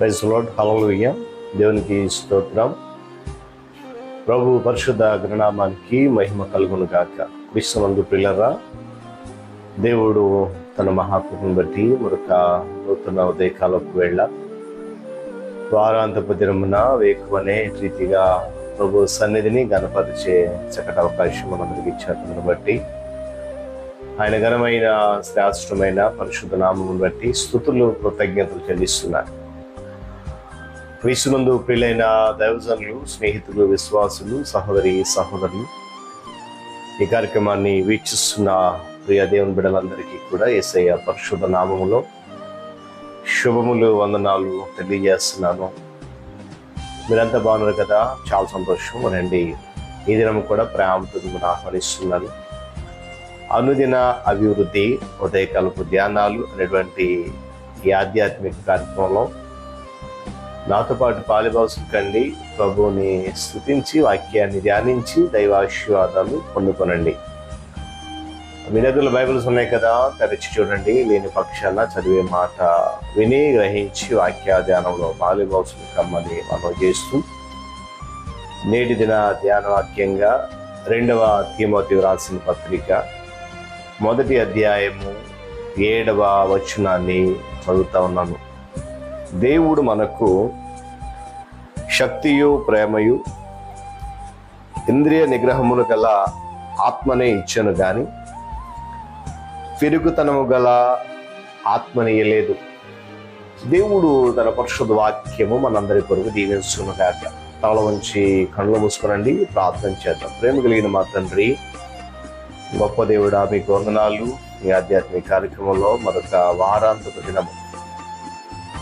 Praise load hallelujah దేవునికి స్తోత్రం. ప్రభు పరిశుద్ధ అగ్రనామానికి మహిమ కలుగును గాక. విశ్వమందు పిల్లరా దేవుడు తన మహాకృపను బట్టి మరొక నూతన ఉదయకాలకు వెళ్ళ వారాంతపు దినమున వేకువనే రీతిగా ప్రభు సన్నిధిని గణపరిచే చక్కటి అవకాశం మనందరికి ఇచ్చారు బట్టి ఆయన ఘనమైన శ్రేష్టమైన పరిశుద్ధ నామం బట్టి స్థుతులు కృతజ్ఞతలు చెల్లిస్తున్నారు క్రీస్తునందు ప్రియులైన దైవజనులు స్నేహితులు విశ్వాసులు సహోదరి సహోదరులు ఈ కార్యక్రమాన్ని వీక్షిస్తున్న ప్రియ దేవుని బిడ్డలందరికీ కూడా ఏసయ్య పరిశుద్ధ నామములో శుభములు వందనాలు తెలియజేస్తున్నాను. మీరంతా బాగున్నారు కదా? చాలా సంతోషం. రండి ఈ దినం కూడా ప్రేమతో మిమ్మల్ని ఆహ్వానిస్తున్నాను. అనుదిన అభివృద్ధి ఉదయకాలపు ధ్యానాలు అనేటువంటి ఈ ఆధ్యాత్మిక కార్యక్రమంలో నాతో పాటు పాలిభావసం కండి. ప్రభువుని స్థుతించి వాక్యాన్ని ధ్యానించి దైవాశీర్వాదాలు పొందుకొనండి. మీ దగ్గర బైబిల్స్ ఉన్నాయి కదా? తెరచి చూడండి. లేని పక్షాన చదివే మాట విని గ్రహించి వాక్య ధ్యానంలో పాలిభావసం కమ్మని మనం చేస్తూ నేటి దిన ధ్యాన వాక్యంగా రెండవ తీమోతి రాసిన పత్రిక మొదటి అధ్యాయము ఏడవ వచనాన్ని చదువుతా ఉన్నాను. దేవుడు మనకు శక్తియు ప్రేమయు ఇంద్రియ నిగ్రహములు గల ఆత్మనే ఇచ్చను గాని పెరుగుతనము గల ఆత్మని దేవుడు తన పరిశుద్ధ వాక్యము మనందరి కొరకు దీవించునుగాక. తల వంచి కళ్ళు మూసుకునండి ప్రార్థన చేద్దాం. ప్రేమ కలిగిన మా తండ్రి గొప్ప దేవుడా మీకు వందనాలు. మీ ఆధ్యాత్మిక కార్యక్రమంలో మరొక వారాంతపు దినము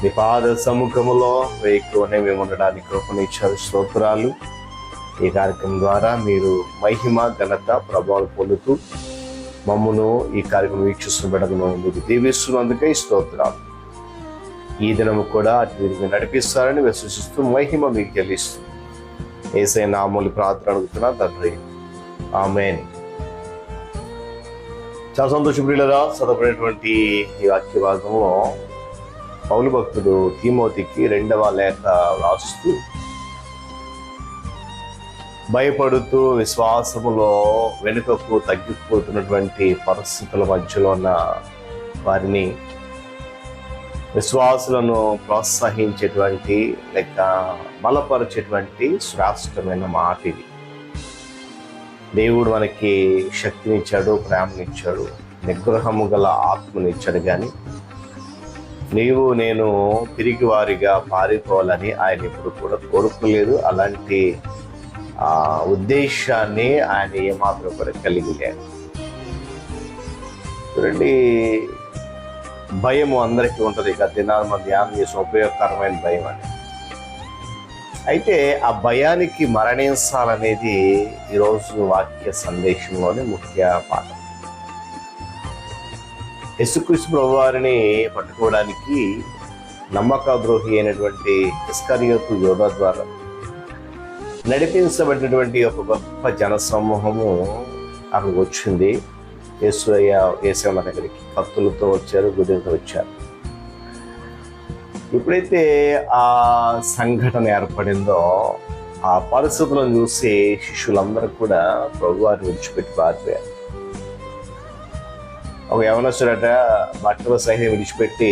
మీ పాద సముఖములో వేయకునే మేము ఉండడానికి కృపనిచ్చారు. స్తోత్రాలు. ఈ కార్యక్రమం ద్వారా మీరు మహిమ ఘనత ప్రభావాలు పొందుతూ మమ్మును ఈ కార్యక్రమం వీక్షిస్తున్న బిడ్డను మీకు దీవిస్తున్నందుకే ఈ స్తోత్రాలు. ఈ దినము కూడా అటు మీరు నడిపిస్తారని విశ్వసిస్తూ మహిమ మీకు చెల్లిస్తూ ఏసై నామూలు ప్రార్థన అడుగుతున్నా తండ్రి. ఆమెన్. చాలా సంతోషం ప్రియులరా చదవబడినటువంటి ఈ వాక్య భాగంలో పౌలు భక్తుడు తీమోతికి రెండవ లేఖ రాస్తూ భయపడుతూ విశ్వాసములో వెనుకకు తగ్గిపోతున్నటువంటి పరిస్థితుల మధ్యలో ఉన్న వారిని విశ్వాసులను ప్రోత్సహించేటువంటి లేక బలపరిచేటువంటి శ్రేష్టమైన మాట ఇది. దేవుడు మనకి శక్తినిచ్చాడు ప్రేమనిచ్చాడు నిగ్రహము గల ఆత్మనిచ్చాడు కానీ నీవు నేను తిరిగి వారిగా పారిపోవాలని ఆయన ఎప్పుడు కూడా కోరుకోలేదు. అలాంటి ఆ ఉద్దేశాన్ని ఆయన ఏమాత్రం కూడా కలిగి లేదు చూడండి భయము అందరికీ ఉంటుంది ఇక. దినాలు మన ధ్యానం చేసిన ఉపయోగకరమైన భయం అని అయితే ఆ భయానికి మరణించాలనేది ఈరోజు వాక్య సందేశంలోని ముఖ్య పాఠం. యశుక్రీస్తు ప్రభు వారిని పట్టుకోవడానికి నమ్మక ద్రోహి అయినటువంటి ఇస్కరియోతు యోధ ద్వారా నడిపించబడినటువంటి ఒక గొప్ప జన సమూహము అక్కడికి వచ్చింది. యేసయ్య యేసన్న దగ్గరికి భక్తులతో వచ్చారు గుడితో వచ్చారు. ఎప్పుడైతే ఆ సంఘటన ఏర్పడిందో ఆ పరిస్థితులను చూసి శిష్యులందరూ కూడా ప్రభువారిని విడిచిపెట్టి పారిపోయారు. ఒక యవనస్తుడట బట్టల సైన్యం విడిచిపెట్టి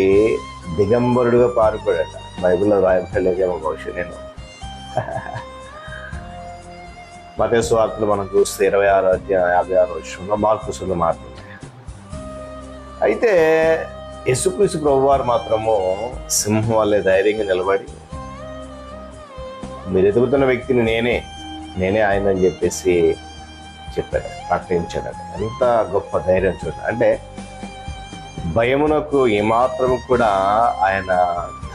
దిగంబరుడుగా పారిపోయాడట. బైబిల్లో రాయబడలేదేమో బహుశా నేను. మత స్వార్థలు మనం చూస్తే ఇరవై ఆరు అధ్యాయం యాభై ఆరు విషయంలో మార్పు సుంద మారుతుంది అయితే యేసుక్రీస్తు ప్రభువారు మాత్రము సింహం వల్లే ధైర్యంగా నిలబడి మీరు ఎదుగుతున్న వ్యక్తిని నేనే నేనే ఆయన అని చెప్పేసి చెప్పాడు ప్రకటించాడు ఎంత గొప్ప ధైర్యం చూడండి అంటే భయమునకు ఏమాత్రం కూడా ఆయన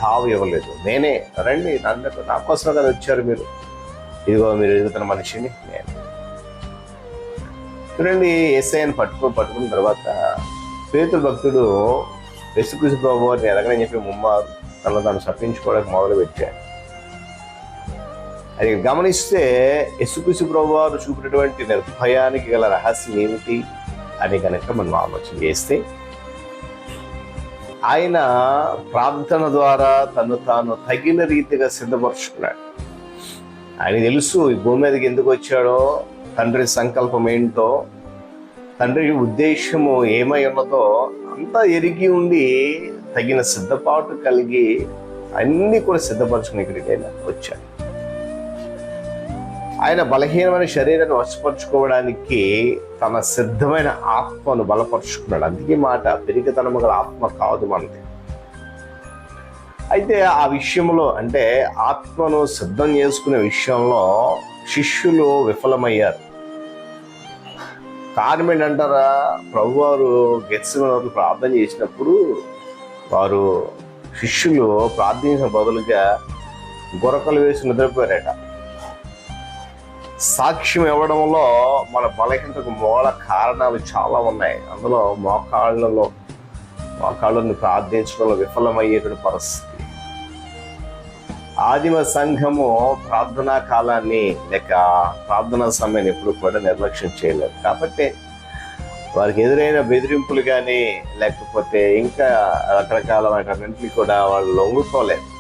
ధావు ఇవ్వలేదు. నేనే రండి నన్ను నా కోసం కదా వచ్చారు మీరు. ఇదిగో మీరు ఎదుగుతున్న మనిషిని నేను. చూడండి ఎస్ఐని పట్టుకుని పట్టుకున్న తర్వాత పేతుల భక్తుడు యేసుకృష్ణ ప్రభు వారిని ఎలాగని చెప్పి ముమ్మారు తనను తాను సప్పించుకోవడానికి మొదలు పెట్టాడు అది గమనిస్తే యేసుకృష్ణ ప్రభు వారు చూపినటువంటి నిర్భయానికి గల రహస్యం ఏమిటి అని కనుక మనం ఆలోచన చేస్తే ఆయన ప్రార్థన ద్వారా తను తాను తగిన రీతిగా సిద్ధపరుచుకున్నాడు. ఆయన తెలుసు ఈ భూమి మీదకి ఎందుకు వచ్చాడో తండ్రి సంకల్పం ఏంటో తండ్రి ఉద్దేశము ఏమై ఉన్నదో అంతా ఎరిగి ఉండి తగిన సిద్ధపాటు కలిగి అన్ని కూడా సిద్ధపరచుకుని ఇక్కడికైనా వచ్చాడు. ఆయన బలహీనమైన శరీరాన్ని వశపరుచుకోవడానికి తన సిద్ధమైన ఆత్మను బలపరుచుకున్నాడు. అందుకే మాట పెరిగితనము గల ఆత్మ కాదు మనది. అయితే ఆ విషయంలో అంటే ఆత్మను సిద్ధం చేసుకునే విషయంలో శిష్యులు విఫలమయ్యారు. కారణం ఏంటంటారా? ప్రభు వారు ప్రార్థన చేసినప్పుడు వారు శిష్యులు ప్రార్థించిన బదులుగా గొరకలు వేసి నిద్రపోయారట. సాక్ష్యం ఇవ్వడంలో మన బలహీనతకు మూల కారణాలు చాలా ఉన్నాయి. అందులో మోకాళ్ళలో మోకాళ్ళని ప్రార్థించడంలో విఫలమయ్యేటువంటి పరిస్థితి. ఆదిమ సంఘము ప్రార్థనా కాలాన్ని లేక ప్రార్థనా సమయాన్ని ఎప్పుడు కూడా నిర్లక్ష్యం చేయలేదు. కాబట్టి వారికి ఎదురైన బెదిరింపులు కానీ లేకపోతే ఇంకా రకరకాల వాటన్నింటినీ కూడా వాళ్ళు లొంగుకోలేదు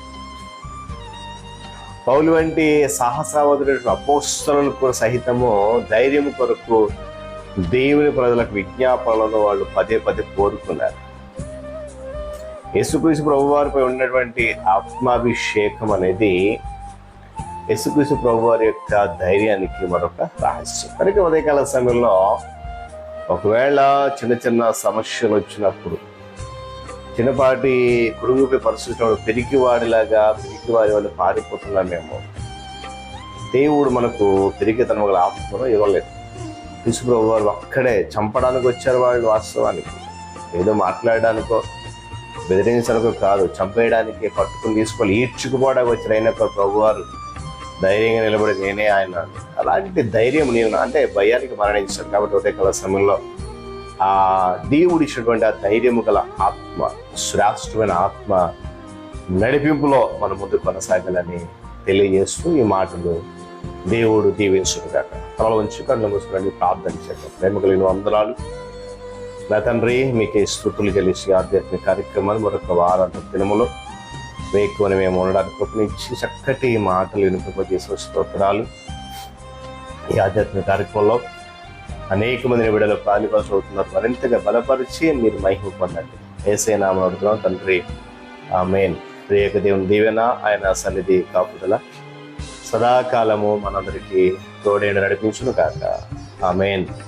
పౌలు వంటి సాహసావధుడు అపోస్తలను కూడా సహితము ధైర్యం కొరకు దేవుని ప్రజలకు విజ్ఞాపనలను వాళ్ళు పదే పదే కోరుకున్నారు. యేసుక్రీస్తు ప్రభువారిపై ఉన్నటువంటి ఆత్మాభిషేకం అనేది యేసుక్రీస్తు ప్రభువారి యొక్క ధైర్యానికి మరొక రహస్యం. కనుక ఉదయకాల సమయంలో ఒకవేళ చిన్న చిన్న సమస్యలు వచ్చినప్పుడు చిన్నపాటి కురుగుపై పరిస్థితుల్లో పెరిగివాడిలాగా పెరిగివాడి వాళ్ళు పారిపోతున్నామేమో దేవుడు మనకు పెరిగి తన గల ఆత్మను ఇవ్వలేదు. తీసుకురావు వారు ఒక్కడే చంపడానికి వచ్చారు వాళ్ళు వాస్తవానికి. ఏదో మాట్లాడడానికో బెదిరించడానికో కాదు చంపేయడానికి పట్టుకుని తీసుకొని ఈడ్చుకుపోవడానికి వచ్చిన అయినప్పుడు ప్రభు వారు ధైర్యంగా నిలబడి నేనే ఆయన. అలాంటి ధైర్యం నేను అంటే భయానికి మరణించాను కాబట్టి ఒకే కల సమయంలో. ఆ దేవుడు ఇచ్చినటువంటి ఆ ధైర్యము గల ఆత్మ శ్రేష్టమైన ఆత్మ నడిపింపులో మన ముందు కొనసాగాలని తెలియజేస్తూ ఈ మాటలు దేవుడు దీవించుగాక తల ఉంచి కళ్ళు మూసుకుని ప్రార్థన చేద్దాం. ప్రేమ కలిగిన వందనాలు. నా తండ్రి మీకే స్థుతులు కలిసి ఆధ్యాత్మిక కార్యక్రమాలు మరొక వారం దినములో వేకువని మేము ఉండడానికి కృపనిచ్చి చక్కటి మాటలు వినిపింపజేసే స్తోత్రాలు. ఈ ఆధ్యాత్మిక కార్యక్రమంలో అనేక మందిని విడుదల ప్రాణిపాలు అవుతున్నారు మరింతగా బలపరిచి మీరు మహిమ పొందండి. ఏసే నామం అడుగుతున్నాం. తండ్రి ఆ మెయిన్ రేక దేవుని దీవెన ఆయన సన్నిధి కాపుదల సదాకాలము మనందరికీ తోడేడు నడిపించును కాక ఆ మెయిన్